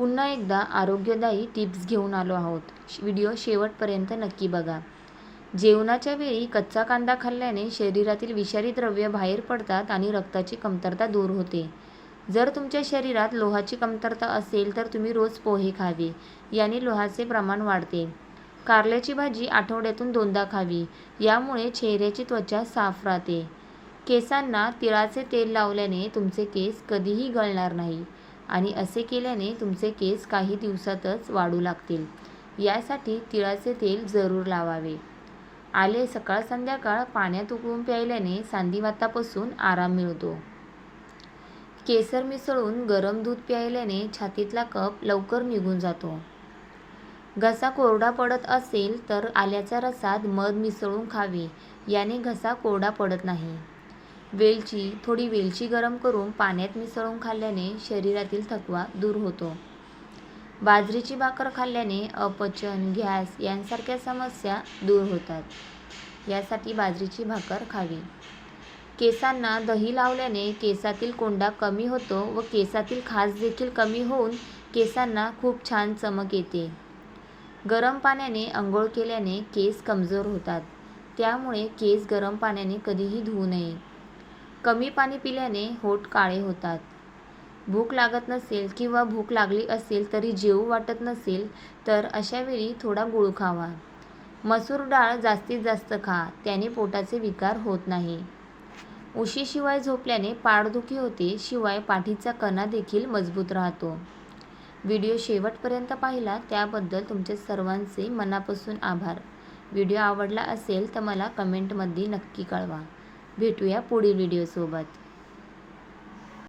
पुन्हा एकदा आरोग्यदायी टिप्स घेऊन आलो आहोत. व्हिडिओ शेवटपर्यंत नक्की बघा. जेवणाच्या वेळी कच्चा कांदा खाल्ल्याने शरीरातील विषारी द्रव्य बाहेर पडतात आणि रक्ताची कमतरता दूर होते. जर तुमच्या शरीरात लोहाची कमतरता असेल तर तुम्ही रोज पोहे खावे. याने लोहाचे प्रमाण वाढते. कारल्याची भाजी आठवड्यातून दोनदा खावी. यामुळे चेहऱ्याची त्वचा साफ राहते. केसांना तिळाचे तेल लावल्याने तुमचे केस कधीही गळणार नाही. आणि असे केल्याने तुमचे केस काही दिवसातच वाढू लागतील. यासाठी तिळाचे तेल जरूर लावावे. आले सकाळ संध्याकाळ पाण्यात उकळून प्यायल्याने सांधिवातापासून आराम मिळतो. केसर मिसळून गरम दूध प्यायल्याने छातीतला कप लवकर निघून जातो. घसा कोरडा पडत असेल तर आल्याच्या रसात मध मिसळून खावे. याने घसा कोरडा पडत नाही. वेलची थोडी वेलची गरम करून पाण्यात मिसळून खाल्ल्याने शरीरातील थकवा दूर होतो. बाजरीची भाकर खाल्ल्याने अपचन गॅस यांसारख्या समस्या दूर होतात. यासाठी बाजरीची भाकर खावी. केसांना दही लावल्याने केसातील कोंडा कमी होतो व केसातील खास देखील कमी होऊन केसांना खूप छान चमक येते. गरम पाण्याने आंघोळ केल्याने केस कमजोर होतात. त्यामुळे केस गरम पाण्याने कधीही धुवू नये. कमी पाणी पिल्याने होठ काळे होतात. भूक लागत नसेल किंवा भूक लागली असेल तरी जेवू वाटत नसेल तर अशावेळी थोडा गुळ खावा. मसूर डाळ जास्तीत जास्त खा त्याने पोटाचे विकार होत नाही. उशीशिवाय झोपल्याने पाठदुखी होते शिवाय पाठीचा कणा देखील मजबूत राहतो. व्हिडिओ शेवटपर्यंत पाहिला त्याबद्दल तुमचे सर्वांचे मनापासून आभार. व्हिडिओ आवडला असेल तर मला कमेंटमध्ये नक्की कळवा. भेटूया पुढील व्हिडिओसोबत